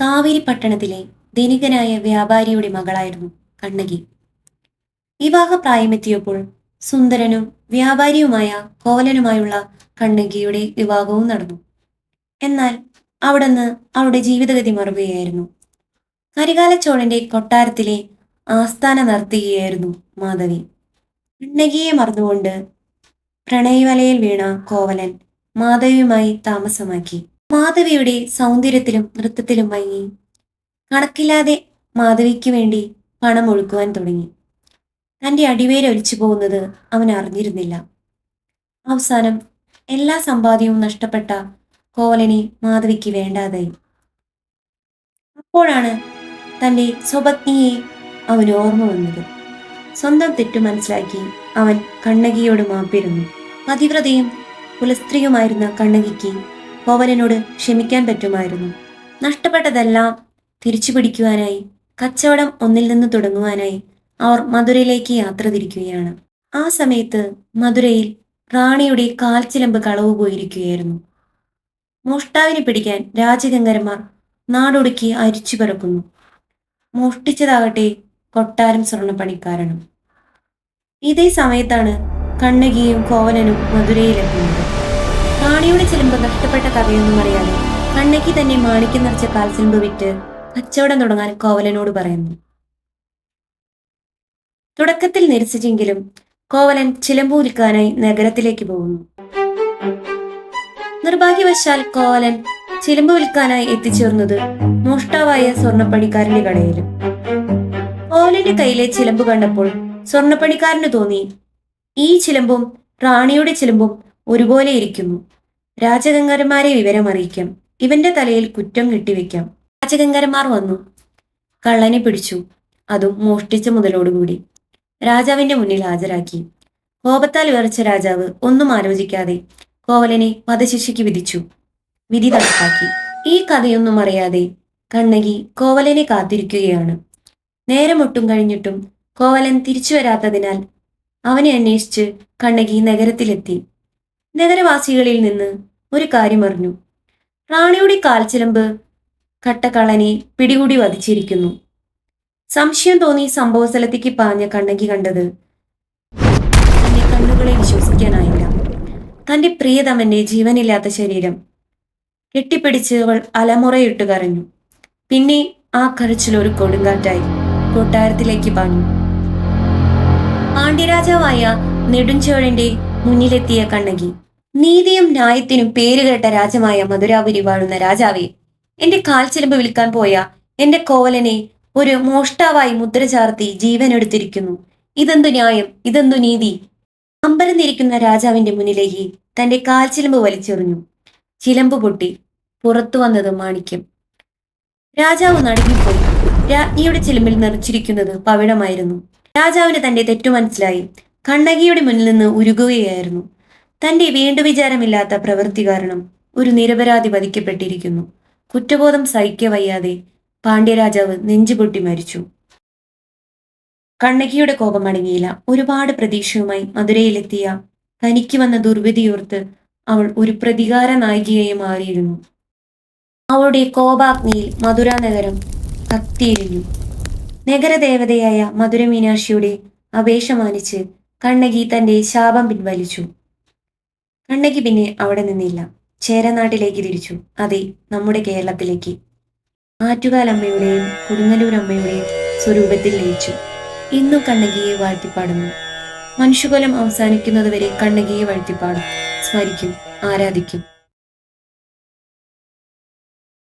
കാവേരി പട്ടണത്തിലെ ധനികനായ വ്യാപാരിയുടെ മകളായിരുന്നു കണ്ണകി. വിവാഹപ്രായമെത്തിയപ്പോൾ സുന്ദരനും വ്യാപാരിയുമായ കോവലനുമായുള്ള കണ്ണകിയുടെ വിവാഹവും നടന്നു. എന്നാൽ അവിടുന്ന് അവളുടെ ജീവിതഗതി മറുകയായിരുന്നു. കരികാല ചോഴന്റെ കൊട്ടാരത്തിലെ ആസ്ഥാന നർത്തകിയായിരുന്നു മാധവി. കണ്ണകിയെ മറന്നുകൊണ്ട് പ്രണയവലയിൽ വീണ കോവലൻ മാധവിയുമായി താമസമാക്കി. മാധവിയുടെ സൗന്ദര്യത്തിലും നൃത്തത്തിലും മയങ്ങി കണക്കില്ലാതെ മാധവിക്ക് വേണ്ടി പണം ഒഴുക്കുവാൻ തുടങ്ങി. തന്റെ അടിവേര് ഒലിച്ചു പോകുന്നത് അവൻ അറിഞ്ഞിരുന്നില്ല. അവസാനം എല്ലാ സമ്പാദ്യവും നഷ്ടപ്പെട്ട കോവലനെ മാധവിക്ക് വേണ്ടാതായി. അപ്പോഴാണ് തന്റെ സ്വപത്നിയെ അവന് ഓർമ്മ വന്നത്. സ്വന്തം തെറ്റു മനസ്സിലാക്കി അവൻ കണ്ണകിയോട് മാപ്പിരുന്നു. പതിവ്രതയും കുലസ്ത്രീയുമായിരുന്ന കണ്ണകിക്ക് കോവലനോട് ക്ഷമിക്കാൻ പറ്റുമായിരുന്നു. നഷ്ടപ്പെട്ടതെല്ലാം തിരിച്ചു പിടിക്കുവാനായി കച്ചവടം ഒന്നിൽ നിന്ന് തുടങ്ങുവാനായി അവർ മധുരയിലേക്ക് യാത്ര തിരിക്കുകയാണ്. ആ സമയത്ത് മധുരയിൽ റാണിയുടെ കാൽച്ചിലമ്പ് കളവ് പോയിരിക്കുകയായിരുന്നു. മോഷ്ടാവിനെ പിടിക്കാൻ രാജഗംഗരന്മാർ നാടൊടുക്കി അരിച്ചു പിറക്കുന്നു. മോഷ്ടിച്ചതാകട്ടെ കൊട്ടാരം സ്വർണപ്പണിക്കാരനും ഇതേ സമയത്താണ് കണ്ണകിയും കോവലനും മധുരയിലെത്തുന്നത്. റാണിയുടെ ചിലമ്പ് നഷ്ടപ്പെട്ട കഥയൊന്നും അറിയാതെ കണ്ണകി തന്നെ മാണിക്യം നിറച്ച കാൽച്ചിലമ്പ് വിറ്റ് കച്ചവടം തുടങ്ങാൻ കോവലനോട് പറയുന്നു. തുടക്കത്തിൽ നിരസിച്ചെങ്കിലും കോവലൻ ചിലമ്പ് വിൽക്കാനായി നഗരത്തിലേക്ക് പോകുന്നു. നിർഭാഗ്യവശാൽ കോവലൻ ചിലമ്പ് വിൽക്കാനായി എത്തിച്ചേർന്നത് മോഷ്ടാവായ സ്വർണപ്പണിക്കാരന്റെ കടയിലും. കോവലന്റെ കയ്യിലെ ചിലമ്പ് കണ്ടപ്പോൾ സ്വർണപ്പണിക്കാരന് തോന്നി ഈ ചിലമ്പും റാണിയുടെ ചിലമ്പും ഒരുപോലെ ഇരിക്കുന്നു. രാജഗംഗരന്മാരെ വിവരം അറിയിക്കാം ഇവന്റെ തലയിൽ കുറ്റം കെട്ടിവെക്കാം. രാജഗംഗരന്മാർ വന്നു. കള്ളനെ പിടിച്ചു. അതും മോഷ്ടിച്ച മുതലോടുകൂടി. രാജാവിന്റെ മുന്നിൽ ഹാജരാക്കി. കോപത്താൽ വിറച്ച രാജാവ് ഒന്നും ആലോചിക്കാതെ കോവലനെ വധശിക്ഷയ്ക്ക് വിധിച്ചു. വിധി നടപ്പാക്കി. ഈ കഥയൊന്നും അറിയാതെ കണ്ണകി കോവലനെ കാത്തിരിക്കുകയാണ്. നേരമൊട്ടും കഴിഞ്ഞിട്ടും കോവലൻ തിരിച്ചു വരാത്തതിനാൽ അവനെ അന്വേഷിച്ച് കണ്ണകി നഗരത്തിലെത്തി. നഗരവാസികളിൽ നിന്ന് ഒരു കാര്യം അറിഞ്ഞു. റാണിയുടെ കാൽച്ചിലമ്പ് കട്ടക്കളനെ പിടികൂടി വധിച്ചിരിക്കുന്നു. സംശയം തോന്നി സംഭവസ്ഥലത്തേക്ക് പാഞ്ഞ കണ്ണകി കണ്ടത് തന്റെ കണ്ണുകളെ വിശ്വസിക്കാനായില്ല. തന്റെ പ്രിയതമന്റെ ജീവനില്ലാത്ത ശരീരം കെട്ടിപ്പിടിച്ച് അവൾ അലമുറയിട്ട് കരഞ്ഞു. പിന്നെ ആ കരച്ചിൽ ഒരു കൊടുങ്കാറ്റായി കൊട്ടാരത്തിലേക്ക് പാഞ്ഞു. പാണ്ഡ്യരാജാവായ നെടുഞ്ചോഴന്റെ മുന്നിലെത്തിയ കണ്ണകി നീതിയും ന്യായത്തിനും പേരുകേട്ട രാജമായ മധുരാപുരി വാഴുന്ന രാജാവെ എന്റെ കാൽച്ചിലമ്പ് വിൽക്കാൻ പോയ എന്റെ കോവലനെ ഒരു മോഷ്ടാവായി മുദ്ര ചാർത്തി ജീവനെടുത്തിരിക്കുന്നു ഇതെന്തു ന്യായം ഇതെന്തു നീതി? അമ്പരന്നിരിക്കുന്ന രാജാവിന്റെ മുന്നിലേക്ക് തന്റെ കാൽച്ചിലമ്പ് വലിച്ചെറിഞ്ഞു. ചിലമ്പ് പൊട്ടി പുറത്തു വന്നത് മാണിക്യം. രാജാവ് നടുങ്ങിപ്പോയി. രാജ്ഞിയുടെ ചിലമ്പിൽ നിറച്ചിരിക്കുന്നത് പവിഴമായിരുന്നു. രാജാവിന് തന്റെ തെറ്റു മനസ്സിലായി. കണ്ണകിയുടെ മുന്നിൽ നിന്ന് ഉരുകുകയായിരുന്നു. തന്റെ വേണ്ടുവിചാരമില്ലാത്ത പ്രവൃത്തി കാരണം ഒരു നിരപരാധി വധിക്കപ്പെട്ടിരിക്കുന്നു കുറ്റബോധം സഹിക്കവയ്യാതെ പാണ്ഡ്യരാജാവ് നെഞ്ചുപൊട്ടി മരിച്ചു. കണ്ണകിയുടെ കോപം അടങ്ങിയില്ല ഒരുപാട് പ്രതീക്ഷയുമായി മധുരയിലെത്തിയ തനിക്ക് വന്ന ദുർവിധിയോർത്ത് അവൾ ഒരു പ്രതികാര നായികയായി മാറിയിരുന്നു. അവളുടെ കോപാഗ്നിയിൽ മധുര നഗരം കത്തിയിരുന്നു നഗരദേവതയായ മധുര മീനാക്ഷിയുടെ അപേക്ഷ മാനിച്ച് കണ്ണകി തന്റെ ശാപം പിൻവലിച്ചു. കണ്ണകി പിന്നെ അവിടെ നിന്നില്ല. ചേരനാട്ടിലേക്ക് തിരിച്ചു. അതെ നമ്മുടെ കേരളത്തിലേക്ക്. ആറ്റുകാലമ്മയുടെയും കൊടുങ്ങല്ലൂർ അമ്മയുടെയും സ്വരൂപത്തിൽ ലയിച്ചു. ഇന്നും കണ്ണകിയെ വാഴ്ത്തിപ്പാടുന്നു. മനുഷ്യകുലം അവസാനിക്കുന്നതുവരെ കണ്ണകിയെ വാഴ്ത്തിപ്പാടും സ്മരിക്കും ആരാധിക്കും.